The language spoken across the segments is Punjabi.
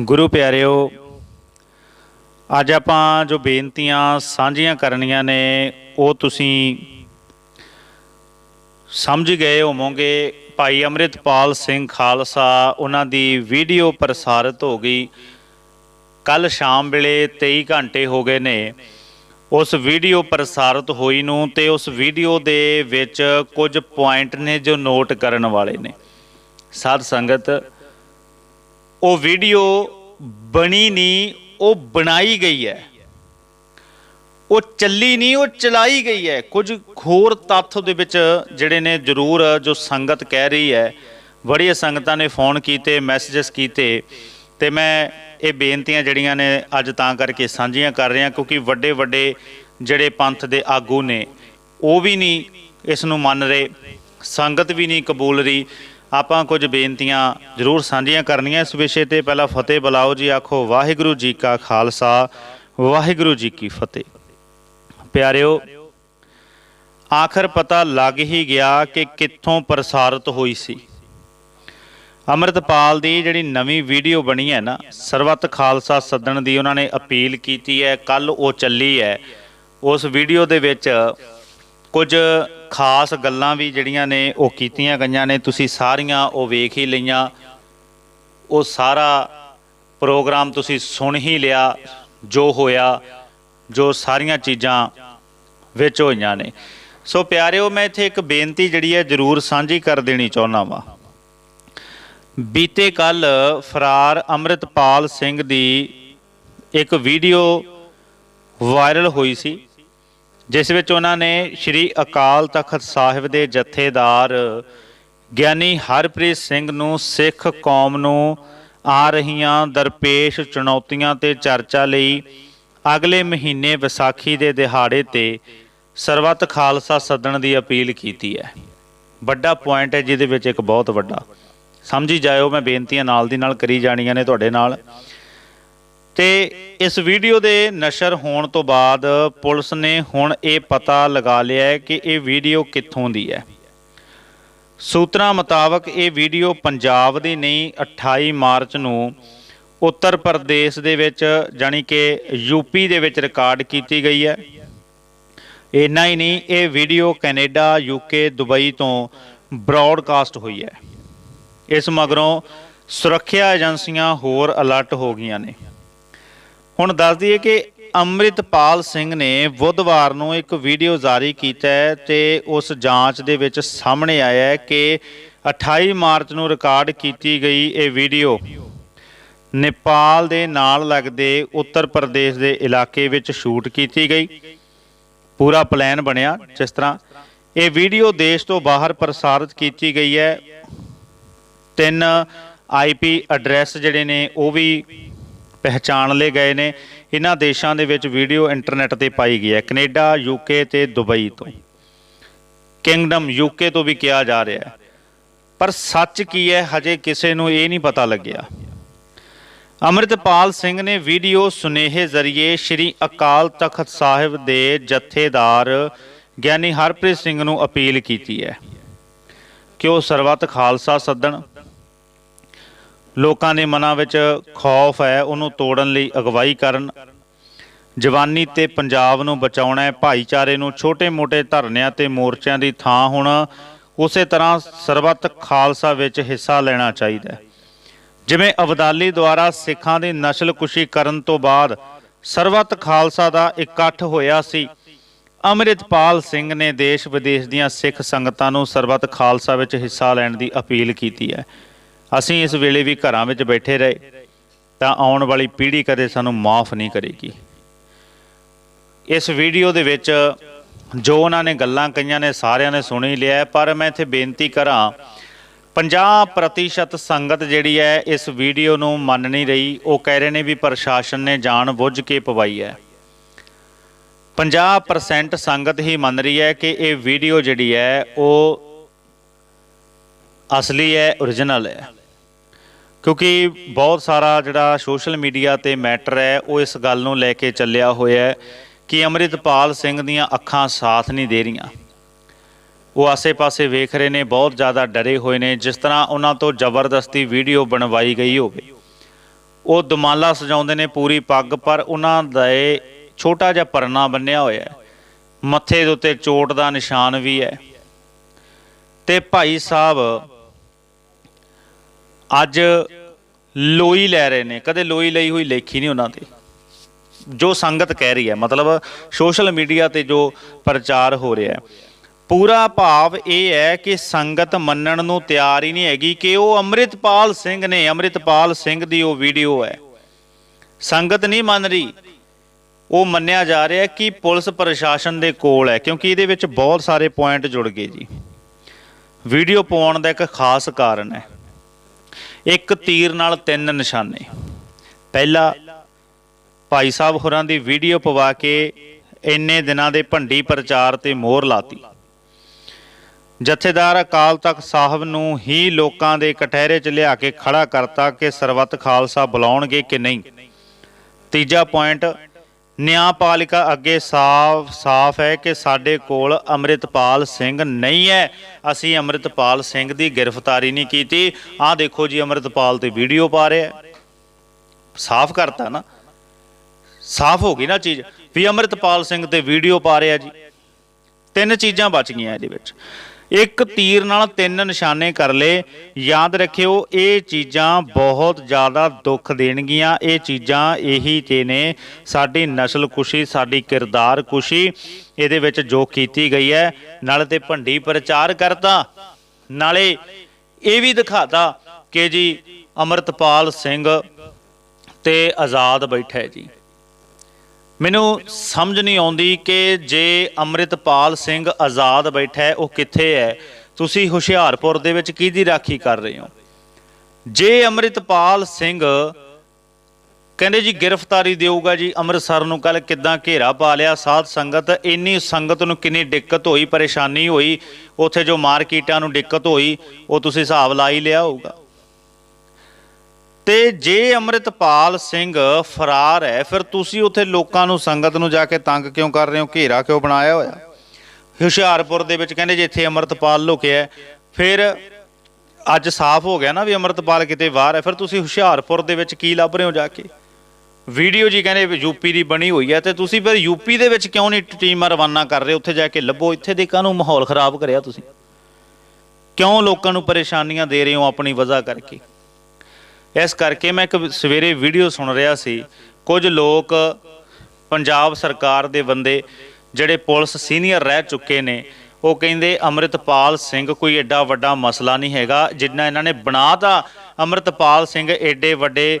ਗੁਰੂ ਪਿਆਰਿਓ, ਅੱਜ ਆਪਾਂ ਜੋ ਬੇਨਤੀਆਂ ਸਾਂਝੀਆਂ ਕਰਨੀਆਂ ਨੇ, ਉਹ ਤੁਸੀਂ ਸਮਝ ਗਏ ਹੋਵੋਗੇ। ਭਾਈ ਅੰਮ੍ਰਿਤਪਾਲ ਸਿੰਘ ਖਾਲਸਾ ਉਹਨਾਂ ਦੀ ਵੀਡੀਓ ਪ੍ਰਸਾਰਿਤ ਹੋ ਗਈ। ਕੱਲ ਸ਼ਾਮ ਵੇਲੇ 23 ਘੰਟੇ ਹੋ ਗਏ ਨੇ। ਉਸ ਵੀਡੀਓ ਪ੍ਰਸਾਰਿਤ ਹੋਈ ਨੂੰ ਤੇ ਉਸ ਵੀਡੀਓ ਦੇ ਵਿੱਚ ਕੁਝ ਪੁਆਇੰਟ ਨੇ ਜੋ ਨੋਟ ਕਰਨ ਵਾਲੇ ਨੇ। ਸਾਧ ਸੰਗਤ ਉਹ ਵੀਡੀਓ ਬਣੀ ਨਹੀਂ, ਉਹ ਬਣਾਈ ਗਈ ਹੈ। ਉਹ ਚੱਲੀ ਨਹੀਂ, ਉਹ ਚਲਾਈ ਗਈ ਹੈ। ਕੁਝ ਹੋਰ ਤੱਥ ਦੇ ਵਿੱਚ ਜਿਹੜੇ ਨੇ ਜ਼ਰੂਰ ਜੋ ਸੰਗਤ ਕਹਿ ਰਹੀ ਹੈ। ਬੜੀਆਂ ਸੰਗਤਾਂ ਨੇ ਫੋਨ ਕੀਤੇ ਮੈਸੇजेस ਕੀਤੇ। ਤੇ ਮੈਂ ਇਹ ਬੇਨਤੀਆਂ ਜਿਹੜੀਆਂ ਨੇ ਅੱਜ ਤਾਂ ਕਰਕੇ ਸਾਂਝੀਆਂ ਕਰ ਰਿਹਾ, ਕਿਉਂਕਿ ਵੱਡੇ ਵੱਡੇ ਜਿਹੜੇ ਪੰਥ ਦੇ ਆਗੂ ਨੇ, ਉਹ ਵੀ ਨਹੀਂ ਇਸ ਨੂੰ ਮੰਨ ਰਹੇ, ਸੰਗਤ ਵੀ ਨਹੀਂ ਕਬੂਲ ਰਹੀ। ਆਪਾਂ ਕੁਝ ਬੇਨਤੀਆਂ ਜ਼ਰੂਰ ਸਾਂਝੀਆਂ ਕਰਨੀਆਂ ਇਸ ਵਿਸ਼ੇ ਤੇ। ਪਹਿਲਾਂ ਫਤਿਹ ਬੁਲਾਓ ਜੀ, ਆਖੋ ਵਾਹਿਗੁਰੂ ਜੀ ਕਾ ਖਾਲਸਾ, ਵਾਹਿਗੁਰੂ ਜੀ ਕੀ ਫਤਿਹ। ਪਿਆਰਿਓ, ਆਖਰ ਪਤਾ ਲੱਗ ਹੀ ਗਿਆ ਕਿ ਕਿੱਥੋਂ ਪ੍ਰਸਾਰਿਤ ਹੋਈ ਸੀ। ਅੰਮ੍ਰਿਤਪਾਲ ਦੀ ਜਿਹੜੀ ਨਵੀਂ ਵੀਡੀਓ ਬਣੀ ਹੈ ਨਾ ਸਰਬੱਤ ਖਾਲਸਾ ਸੱਦਣ ਦੀ ਉਹਨਾਂ ਨੇ ਅਪੀਲ ਕੀਤੀ ਹੈ ਕੱਲ ਉਹ ਚੱਲੀ ਹੈ। ਉਸ ਵੀਡੀਓ ਦੇ ਵਿੱਚ ਕੁਝ ਖਾਸ ਗੱਲਾਂ ਵੀ ਜਿਹੜੀਆਂ ਨੇ ਉਹ ਕੀਤੀਆਂ ਗਈਆਂ ਨੇ, ਤੁਸੀਂ ਸਾਰੀਆਂ ਉਹ ਵੇਖ ਹੀ ਲਈਆਂ। ਉਹ ਸਾਰਾ ਪ੍ਰੋਗਰਾਮ ਤੁਸੀਂ ਸੁਣ ਹੀ ਲਿਆ, ਜੋ ਹੋਇਆ, ਜੋ ਸਾਰੀਆਂ ਚੀਜ਼ਾਂ ਵਿੱਚ ਹੋਈਆਂ ਨੇ। ਸੋ ਪਿਆਰਿਓ, ਮੈਂ ਇੱਥੇ ਇੱਕ ਬੇਨਤੀ ਜਿਹੜੀ ਹੈ ਜਰੂਰ ਸਾਂਝੀ ਕਰ ਦੇਣੀ ਚਾਹੁੰਦਾ ਵਾਂ। ਬੀਤੇ ਕੱਲ ਫਰਾਰ ਅੰਮ੍ਰਿਤਪਾਲ ਸਿੰਘ ਦੀ ਇੱਕ ਵੀਡੀਓ ਵਾਇਰਲ ਹੋਈ ਸੀ। ਜਿਸ ਵਿੱਚ ਉਹਨਾਂ ਨੇ ਸ੍ਰੀ ਅਕਾਲ ਤਖਤ ਸਾਹਿਬ ਦੇ ਜਥੇਦਾਰ ਗਿਆਨੀ ਹਰਪ੍ਰੀਤ ਸਿੰਘ ਨੂੰ ਸਿੱਖ ਕੌਮ ਨੂੰ ਆ ਰਹੀਆਂ ਦਰਪੇਸ਼ ਚੁਣੌਤੀਆਂ ਤੇ ਚਰਚਾ ਲਈ ਅਗਲੇ ਮਹੀਨੇ ਵਿਸਾਖੀ ਦੇ ਦਿਹਾੜੇ ਤੇ ਸਰਬੱਤ ਖਾਲਸਾ ਸੱਦਣ ਦੀ ਅਪੀਲ ਕੀਤੀ ਹੈ। ਵੱਡਾ ਪੁਆਇੰਟ ਹੈ ਜਿਹਦੇ ਵਿੱਚ ਇੱਕ ਬਹੁਤ ਵੱਡਾ। ਸਮਝੀ ਜਾਇਓ, ਮੈਂ ਬੇਨਤੀਆਂ ਨਾਲ ਦੀ ਨਾਲ ਕਰੀ ਜਾਣੀਆਂ ਨੇ ਤੁਹਾਡੇ ਨਾਲ। ਤੇ ਇਸ ਵੀਡੀਓ ਦੇ ਨਸ਼ਰ ਹੋਣ ਤੋਂ ਬਾਅਦ ਪੁਲਿਸ ਨੇ ਹੁਣ ਇਹ ਪਤਾ ਲਗਾ ਲਿਆ ਹੈ ਕਿ ਇਹ ਵੀਡੀਓ ਕਿੱਥੋਂ ਦੀ ਹੈ। ਸੂਤਰਾਂ ਮੁਤਾਬਕ ਇਹ ਵੀਡੀਓ ਪੰਜਾਬ ਦੀ ਨਹੀਂ 28 ਮਾਰਚ ਨੂੰ ਉੱਤਰ ਪ੍ਰਦੇਸ਼ ਦੇ ਵਿੱਚ ਜਾਨੀ ਕਿ ਯੂਪੀ ਦੇ ਵਿੱਚ ਰਿਕਾਰਡ ਕੀਤੀ ਗਈ ਹੈ। ਇੰਨਾ ਹੀ ਨਹੀਂ, ਇਹ ਵੀਡੀਓ ਕੈਨੇਡਾ, ਯੂਕੇ, ਦੁਬਈ ਤੋਂ ਬ੍ਰੌਡਕਾਸਟ ਹੋਈ ਹੈ। ਇਸ ਮਗਰੋਂ ਸੁਰੱਖਿਆ ਏਜੰਸੀਆਂ ਹੋਰ ਅਲਰਟ ਹੋ ਗਈਆਂ ਨੇ। ਹੁਣ ਦੱਸ ਦਈਏ ਕਿ ਅੰਮ੍ਰਿਤਪਾਲ ਸਿੰਘ ਨੇ ਬੁੱਧਵਾਰ ਨੂੰ ਇੱਕ ਵੀਡੀਓ ਜਾਰੀ ਕੀਤਾ ਹੈ ਤੇ ਉਸ ਜਾਂਚ ਦੇ ਵਿੱਚ ਸਾਹਮਣੇ ਆਇਆ ਹੈ ਕਿ 28 ਮਾਰਚ ਨੂੰ ਰਿਕਾਰਡ ਕੀਤੀ ਗਈ ਇਹ ਵੀਡੀਓ ਨੇਪਾਲ ਦੇ ਨਾਲ ਲੱਗਦੇ ਉੱਤਰ ਪ੍ਰਦੇਸ਼ ਦੇ ਇਲਾਕੇ ਵਿੱਚ ਸ਼ੂਟ ਕੀਤੀ ਗਈ। ਪੂਰਾ ਪਲਾਨ ਬਣਿਆ ਜਿਸ ਤਰ੍ਹਾਂ ਇਹ ਵੀਡੀਓ ਦੇਸ਼ ਤੋਂ ਬਾਹਰ ਪ੍ਰਸਾਰਿਤ ਕੀਤੀ ਗਈ ਹੈ। ਤਿੰਨ ਆਈਪੀ ਐਡਰੈਸ ਜਿਹੜੇ ਨੇ ਉਹ ਵੀ ਪਹਿਚਾਣ ਲਏ ਗਏ ਨੇ। ਇਹਨਾਂ ਦੇਸ਼ਾਂ ਦੇ ਵਿੱਚ ਵੀਡੀਓ ਇੰਟਰਨੈਟ ਤੇ ਪਾਈ ਗਈ ਹੈ। ਕੈਨੇਡਾ ਯੂਕੇ ਤੇ ਦੁਬਈ ਤੋਂ। ਕਿੰਗਡਮ ਯੂਕੇ ਤੋਂ ਵੀ ਕਿਹਾ ਜਾ ਰਿਹਾ ਹੈ। ਪਰ ਸੱਚ ਕੀ ਹੈ? ਹਜੇ ਕਿਸੇ ਨੂੰ ਇਹ ਨਹੀਂ ਪਤਾ ਲੱਗਿਆ। ਅੰਮ੍ਰਿਤਪਾਲ ਸਿੰਘ ਨੇ ਵੀਡੀਓ ਸੁਨੇਹੇ ਜ਼ਰੀਏ ਸ੍ਰੀ ਅਕਾਲ ਤਖਤ ਸਾਹਿਬ ਦੇ ਜਥੇਦਾਰ ਗਿਆਨੀ ਹਰਪ੍ਰੀਤ ਸਿੰਘ ਨੂੰ ਅਪੀਲ ਕੀਤੀ ਹੈ ਕਿ ਉਹ ਸਰਬੱਤ ਖਾਲਸਾ ਸੱਦਣ। ਲੋਕਾਂ ਦੇ ਮਨਾਂ ਵਿੱਚ ਖੌਫ ਹੈ, ਉਹਨੂੰ ਤੋੜਨ ਲਈ ਅਗਵਾਈ ਕਰਨ। ਜਵਾਨੀ ਤੇ ਪੰਜਾਬ ਨੂੰ ਬਚਾਉਣਾ ਹੈ, ਭਾਈਚਾਰੇ ਨੂੰ ਛੋਟੇ-ਮੋਟੇ ਧਰਨਿਆਂ ਤੇ ਮੋਰਚਿਆਂ ਦੀ ਥਾਂ ਹੁਣ, ਉਸੇ ਤਰ੍ਹਾਂ ਸਰਬੱਤ ਖਾਲਸਾ ਵਿੱਚ ਹਿੱਸਾ ਲੈਣਾ ਚਾਹੀਦਾ ਹੈ। ਜਿਵੇਂ ਅਬਦਾਲੀ ਦੁਆਰਾ ਸਿੱਖਾਂ ਦੀ ਨਸਲਕੁਸ਼ੀ ਕਰਨ ਤੋਂ ਬਾਅਦ ਸਰਬੱਤ ਖਾਲਸਾ ਦਾ ਇਕੱਠ ਹੋਇਆ ਸੀ, ਅੰਮ੍ਰਿਤਪਾਲ ਸਿੰਘ ਨੇ ਦੇਸ਼ ਵਿਦੇਸ਼ ਦੀਆਂ ਸਿੱਖ ਸੰਗਤਾਂ ਨੂੰ ਸਰਬੱਤ ਖਾਲਸਾ ਵਿੱਚ ਹਿੱਸਾ ਲੈਣ ਦੀ ਅਪੀਲ ਕੀਤੀ ਹੈ। ਅਸੀਂ ਇਸ ਵੇਲੇ ਵੀ ਘਰਾਂ ਵਿੱਚ ਬੈਠੇ ਰਹੇ, ਤਾਂ ਆਉਣ ਵਾਲੀ ਪੀੜ੍ਹੀ ਕਦੇ ਸਾਨੂੰ ਮਾਫ ਨਹੀਂ ਕਰੇਗੀ। ਇਸ ਵੀਡੀਓ ਦੇ ਵਿੱਚ ਜੋ ਉਹਨਾਂ ਨੇ ਗੱਲਾਂ ਕਹੀਆਂ ਨੇ, ਸਾਰਿਆਂ ਨੇ ਸੁਣੀ ਲਿਆ ਪਰ ਮੈਂ ਇੱਥੇ ਬੇਨਤੀ ਕਰਾਂ 50% ਸੰਗਤ ਜਿਹੜੀ ਹੈ ਇਸ ਵੀਡੀਓ ਨੂੰ ਮੰਨ ਨਹੀਂ ਰਹੀ। ਉਹ ਕਹਿ ਰਹੇ ਨੇ ਵੀ ਪ੍ਰਸ਼ਾਸਨ ਨੇ ਜਾਣ ਬੁੱਝ ਕੇ ਪਵਾਈ ਹੈ। 50% ਸੰਗਤ ਹੀ ਮੰਨ ਰਹੀ ਹੈ ਕਿ ਇਹ ਵੀਡੀਓ ਜਿਹੜੀ ਹੈ, ਉਹ ਅਸਲੀ ਹੈ origignal ਹੈ। ਕਿਉਂਕਿ ਬਹੁਤ ਸਾਰਾ ਜਿਹੜਾ ਸੋਸ਼ਲ ਮੀਡੀਆ ਤੇ ਮੈਟਰ ਹੈ, ਉਹ ਇਸ ਗੱਲ ਨੂੰ ਲੈ ਕੇ ਚੱਲਿਆ ਹੋਇਆ ਹੈ ਕਿ ਅੰਮ੍ਰਿਤਪਾਲ ਸਿੰਘ ਦੀਆਂ ਅੱਖਾਂ ਸਾਥ ਨਹੀਂ ਦੇ ਰਹੀਆਂ। ਉਹ ਆਸੇ-ਪਾਸੇ ਵੇਖ ਰਹੇ ਨੇ, ਬਹੁਤ ਜ਼ਿਆਦਾ ਡਰੇ ਹੋਏ ਨੇ, ਜਿਸ ਤਰ੍ਹਾਂ ਉਹਨਾਂ ਤੋਂ ਜ਼ਬਰਦਸਤੀ ਵੀਡੀਓ ਬਣਵਾਈ ਗਈ ਹੋਵੇ। ਉਹ ਦਮਾਲਾ ਸਜਾਉਂਦੇ ਨੇ ਪੂਰੀ ਪੱਗ, ਪਰ ਉਹਨਾਂ ਦਾ ਇਹ ਛੋਟਾ ਜਿਹਾ ਪਰਨਾ ਬੰਨਿਆ ਹੋਇਆ ਹੈ। ਮੱਥੇ ਦੇ ਉੱਤੇ ਚੋਟ ਦਾ ਨਿਸ਼ਾਨ ਵੀ ਹੈ। ਤੇ ਭਾਈ ਸਾਹਿਬ ਅੱਜ ਲੋਈ ਲੈ ਰਹੇ ਨੇ, ਕਦੇ ਲੋਈ ਲਈ ਹੋਈ ਲੇਖੀ ਨਹੀਂ ਉਹਨਾਂ ਤੇ ਜੋ ਸੰਗਤ ਕਹਿ ਰਹੀ ਹੈ, ਮਤਲਬ ਸੋਸ਼ਲ ਮੀਡੀਆ ਤੇ ਜੋ ਪ੍ਰਚਾਰ ਹੋ ਰਿਹਾ ਹੈ। ਪੂਰਾ ਭਾਵ ਇਹ ਹੈ ਕਿ ਸੰਗਤ ਮੰਨਣ ਨੂੰ ਤਿਆਰ ਹੀ ਨਹੀਂ ਹੈਗੀ ਕਿ ਉਹ ਅੰਮ੍ਰਿਤਪਾਲ ਸਿੰਘ ਨੇ, ਅੰਮ੍ਰਿਤਪਾਲ ਸਿੰਘ ਦੀ ਉਹ ਵੀਡੀਓ ਹੈ। ਸੰਗਤ ਨਹੀਂ ਮੰਨ ਰਹੀ। ਉਹ ਮੰਨਿਆ ਜਾ ਰਿਹਾ ਕਿ ਪੁਲਿਸ ਪ੍ਰਸ਼ਾਸਨ ਦੇ ਕੋਲ ਹੈ, ਕਿਉਂਕਿ ਇਹਦੇ ਵਿੱਚ ਬਹੁਤ ਸਾਰੇ ਪੁਆਇੰਟ ਜੁੜ ਗਏ ਜੀ। ਵੀਡੀਓ ਪਾਉਣ ਦਾ ਇੱਕ ਖਾਸ ਕਾਰਨ ਹੈ। ਇੱਕ ਤੀਰ ਨਾਲ ਤਿੰਨ ਨਿਸ਼ਾਨੇ। ਪਹਿਲਾ ਭਾਈ ਸਾਹਿਬ ਹੋਰਾਂ ਦੀ ਵੀਡੀਓ ਪਵਾ ਕੇ ਇੰਨੇ ਦਿਨਾਂ ਦੇ ਭੰਡੀ ਪ੍ਰਚਾਰ ਤੇ ਮੋਹਰ ਲਾਤੀ। ਜਥੇਦਾਰ ਅਕਾਲ ਤਖਤ ਸਾਹਿਬ ਨੂੰ ਹੀ ਲੋਕਾਂ ਦੇ ਕਟਹਿਰੇ 'ਚ ਲਿਆ ਕੇ ਖੜਾ ਕਰਤਾ ਕਿ ਸਰਬੱਤ ਖਾਲਸਾ ਬੁਲਾਉਣਗੇ ਕਿ ਨਹੀਂ। ਤੀਜਾ ਪੁਆਇੰਟ ਨਿਆਂਪਾਲਿਕਾ ਅੱਗੇ ਸਾਫ਼ ਸਾਫ਼ ਹੈ ਕਿ ਸਾਡੇ ਕੋਲ ਅੰਮ੍ਰਿਤਪਾਲ ਸਿੰਘ ਨਹੀਂ ਹੈ। ਅਸੀਂ ਅੰਮ੍ਰਿਤਪਾਲ ਸਿੰਘ ਦੀ ਗ੍ਰਿਫਤਾਰੀ ਨਹੀਂ ਕੀਤੀ। ਆਹ ਦੇਖੋ ਜੀ, ਅੰਮ੍ਰਿਤਪਾਲ ਤੇ ਵੀਡੀਓ ਪਾ ਰਿਹਾ ਸਾਫ਼ ਕਰਤਾ ਨਾ। ਸਾਫ਼ ਹੋ ਗਈ ਨਾ ਚੀਜ਼। ਵੀ ਅੰਮ੍ਰਿਤਪਾਲ ਸਿੰਘ ਤੇ ਵੀਡੀਓ ਪਾ ਰਿਹਾ ਜੀ। ਤਿੰਨ ਚੀਜ਼ਾਂ ਬਚ ਗਈਆਂ ਇਹਦੇ ਵਿੱਚ। ਇੱਕ ਤੀਰ ਨਾਲ ਤਿੰਨ ਨਿਸ਼ਾਨੇ ਕਰ ਲਏ। ਯਾਦ ਰੱਖਿਓ, ਇਹ ਚੀਜ਼ਾਂ ਬਹੁਤ ਜ਼ਿਆਦਾ ਦੁੱਖ ਦੇਣਗੀਆਂ। ਇਹ ਚੀਜ਼ਾਂ ਇਹੀ ਤੇ ਨੇ, ਸਾਡੀ ਨਸਲ ਕੁਸ਼ੀ ਸਾਡੀ ਕਿਰਦਾਰ ਕੁਸ਼ੀ ਇਹਦੇ ਵਿੱਚ ਜੋ ਕੀਤੀ ਗਈ ਹੈ, ਨਾਲੇ ਤੇ ਭੰਡੀ ਪ੍ਰਚਾਰ ਕਰਤਾ। ਨਾਲੇ ਇਹ ਵੀ ਦਿਖਾਤਾ ਕਿ ਜੀ ਅਮਰਤਪਾਲ ਸਿੰਘ ਤੇ ਆਜ਼ਾਦ ਬੈਠਾ ਜੀ। ਮੈਨੂੰ ਸਮਝ ਨਹੀਂ ਆਉਂਦੀ ਕਿ ਜੇ ਅੰਮ੍ਰਿਤਪਾਲ ਸਿੰਘ ਆਜ਼ਾਦ ਬੈਠਾ ਹੈ, ਉਹ ਕਿੱਥੇ ਹੈ? ਤੁਸੀਂ ਹੁਸ਼ਿਆਰਪੁਰ ਦੇ ਵਿੱਚ ਕਿਹਦੀ ਰਾਖੀ ਕਰ ਰਹੇ ਹੋ? ਜੇ ਅੰਮ੍ਰਿਤਪਾਲ ਸਿੰਘ ਕਹਿੰਦੇ ਜੀ ਗ੍ਰਿਫਤਾਰੀ ਦੇਊਗਾ ਜੀ, ਅੰਮ੍ਰਿਤਸਰ ਨੂੰ ਕੱਲ ਕਿੱਦਾਂ ਘੇਰਾ ਪਾ ਲਿਆ? ਸਾਧ ਸੰਗਤ, ਇੰਨੀ ਸੰਗਤ ਨੂੰ ਕਿੰਨੀ ਦਿੱਕਤ ਹੋਈ, ਪਰੇਸ਼ਾਨੀ ਹੋਈ, ਉੱਥੇ ਜੋ ਮਾਰਕੀਟਾਂ ਨੂੰ ਦਿੱਕਤ ਹੋਈ, ਉਹ ਤੁਸੀਂ ਹਿਸਾਬ ਲਾ ਹੀ ਲਿਆ ਹੋਊਗਾ। ਤੇ ਜੇ ਅੰਮ੍ਰਿਤਪਾਲ ਸਿੰਘ ਫਰਾਰ ਹੈ, ਫਿਰ ਤੁਸੀਂ ਉੱਥੇ ਲੋਕਾਂ ਨੂੰ, ਸੰਗਤ ਨੂੰ ਜਾ ਕੇ ਤੰਗ ਕਿਉਂ ਕਰ ਰਹੇ ਹੋ? ਘੇਰਾ ਕਿਉਂ ਬਣਾਇਆ ਹੋਇਆ? ਹੁਸ਼ਿਆਰਪੁਰ ਦੇ ਵਿੱਚ ਕਹਿੰਦੇ, ਜੇ ਇੱਥੇ ਅੰਮ੍ਰਿਤਪਾਲ ਲੁਕਿਆ ਫਿਰ ਅੱਜ ਸਾਫ਼ ਹੋ ਗਿਆ ਨਾ ਵੀ ਅੰਮ੍ਰਿਤਪਾਲ ਕਿਤੇ ਬਾਹਰ ਹੈ। ਫਿਰ ਤੁਸੀਂ ਹੁਸ਼ਿਆਰਪੁਰ ਦੇ ਵਿੱਚ ਕੀ ਲੱਭ ਰਹੇ ਹੋ ਜਾ ਕੇ? ਵੀਡੀਓ ਜੀ ਕਹਿੰਦੇ, ਯੂਪੀ ਦੀ ਬਣੀ ਹੋਈ ਹੈ, ਤੇ ਤੁਸੀਂ ਫਿਰ ਯੂਪੀ ਦੇ ਵਿੱਚ ਕਿਉਂ ਨਹੀਂ ਟੀਮਾਂ ਰਵਾਨਾ ਕਰ ਰਹੇ? ਉੱਥੇ ਜਾ ਕੇ ਲੱਭੋ। ਇੱਥੇ ਦੇ ਕਾਹਨੂੰ ਮਾਹੌਲ ਖਰਾਬ ਕਰਿਆ ਤੁਸੀਂ। ਕਿਉਂ ਲੋਕਾਂ ਨੂੰ ਪਰੇਸ਼ਾਨੀਆਂ ਦੇ ਰਹੇ ਹੋ ਆਪਣੀ ਵਜ੍ਹਾ ਕਰਕੇ? ਇਸ ਕਰਕੇ ਮੈਂ ਇੱਕ ਸਵੇਰੇ ਵੀਡੀਓ ਸੁਣ ਰਿਹਾ ਸੀ। ਕੁਝ ਲੋਕ ਪੰਜਾਬ ਸਰਕਾਰ ਦੇ ਬੰਦੇ ਜਿਹੜੇ ਪੁਲਿਸ ਸੀਨੀਅਰ ਰਹਿ ਚੁੱਕੇ ਨੇ, ਉਹ ਕਹਿੰਦੇ ਅੰਮ੍ਰਿਤਪਾਲ ਸਿੰਘ ਕੋਈ ਐਡਾ ਵੱਡਾ ਮਸਲਾ ਨਹੀਂ ਹੈਗਾ, ਜਿੰਨਾ ਇਹਨਾਂ ਨੇ ਬਣਾਤਾ ਅੰਮ੍ਰਿਤਪਾਲ ਸਿੰਘ ਐਡੇ ਵੱਡੇ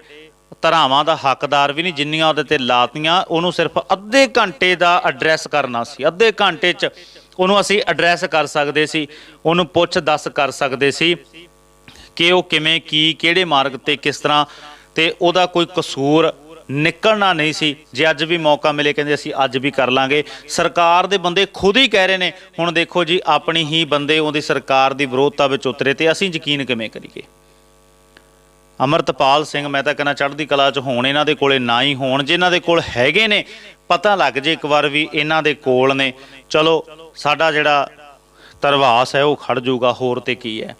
ਧਰਾਵਾਂ ਦਾ ਹੱਕਦਾਰ ਵੀ ਨਹੀਂ, ਜਿੰਨੀਆਂ ਉਹਦੇ ਤੇ ਲਾਤੀਆਂ, ਉਹਨੂੰ ਸਿਰਫ ਅੱਧੇ ਘੰਟੇ ਦਾ ਐਡਰੈਸ ਕਰਨਾ ਸੀ। ਅੱਧੇ ਘੰਟੇ 'ਚ ਉਹਨੂੰ ਅਸੀਂ ਐਡਰੈਸ ਕਰ ਸਕਦੇ ਸੀ, ਉਹਨੂੰ ਪੁੱਛ ਦੱਸ ਕਰ ਸਕਦੇ ਸੀ। ਕਿ ਉਹ ਕਿਵੇਂ ਕੀ, ਕਿਹੜੇ ਮਾਰਗ ਤੇ ਕਿਸ ਤਰ੍ਹਾਂ, ਤੇ ਉਹਦਾ ਕੋਈ ਕਸੂਰ ਨਿਕਲਣਾ ਨਹੀਂ ਸੀ। ਜੇ ਅੱਜ ਵੀ ਮੌਕਾ ਮਿਲੇ, ਕਹਿੰਦੇ ਅਸੀਂ ਅੱਜ ਵੀ ਕਰ ਲਾਂਗੇ। ਸਰਕਾਰ ਦੇ ਬੰਦੇ ਖੁਦ ਹੀ ਕਹਿ ਰਹੇ ਨੇ, ਹੁਣ ਦੇਖੋ ਜੀ, ਆਪਣੀ ਹੀ ਬੰਦੇ ਉਹਦੀ ਸਰਕਾਰ ਦੀ ਵਿਰੋਧਤਾ ਵਿੱਚ ਉਤਰੇ ਤੇ ਅਸੀਂ ਯਕੀਨ ਕਿਵੇਂ ਕਰੀਏ? ਅਮਰਤਪਾਲ ਸਿੰਘ, ਮੈਂ ਤਾਂ ਕਹਿੰਦਾ ਚੜ੍ਹਦੀ ਕਲਾ 'ਚ ਹੋਣ, ਇਹਨਾਂ ਦੇ ਕੋਲੇ ਨਾ ਹੀ ਹੋਣ। ਜੇ ਇਹਨਾਂ ਦੇ ਕੋਲ ਹੈਗੇ ਨੇ, ਪਤਾ ਲੱਗ ਜੇ ਇੱਕ ਵਾਰ ਵੀ ਇਹਨਾਂ ਦੇ ਕੋਲ ਨੇ। ਚਲੋ, ਸਾਡਾ ਜਿਹੜਾ ਤਰਵਾਸ ਹੈ, ਉਹ ਖੜ ਜਾਊਗਾ ਹੋਰ ਤੇ ਕੀ ਹੈ?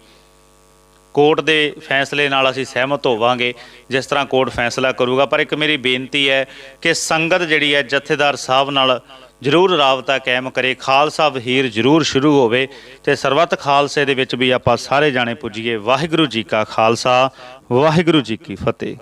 ਕੋਰਟ ਦੇ ਫੈਸਲੇ ਨਾਲ ਅਸੀਂ ਸਹਿਮਤ ਹੋਵਾਂਗੇ, ਜਿਸ ਤਰ੍ਹਾਂ ਕੋਰਟ ਫੈਸਲਾ ਕਰੂਗਾ। ਪਰ ਇੱਕ ਮੇਰੀ ਬੇਨਤੀ ਹੈ ਕਿ ਸੰਗਤ ਜਿਹੜੀ ਹੈ, ਜਥੇਦਾਰ ਸਾਹਿਬ ਨਾਲ ਜ਼ਰੂਰ ਰਾਬਤਾ ਕਾਇਮ ਕਰੇ। ਖਾਲਸਾ ਵਹੀਰ ਜ਼ਰੂਰ ਸ਼ੁਰੂ ਹੋਵੇ ਤੇ ਸਰਬੱਤ ਖਾਲਸੇ ਦੇ ਵਿੱਚ ਵੀ ਆਪਾਂ ਸਾਰੇ ਜਾਣੇ ਪੁੱਜੀਏ। ਵਾਹਿਗੁਰੂ ਜੀ ਕਾ ਖਾਲਸਾ, ਵਾਹਿਗੁਰੂ ਜੀ ਕੀ ਫਤਿਹ।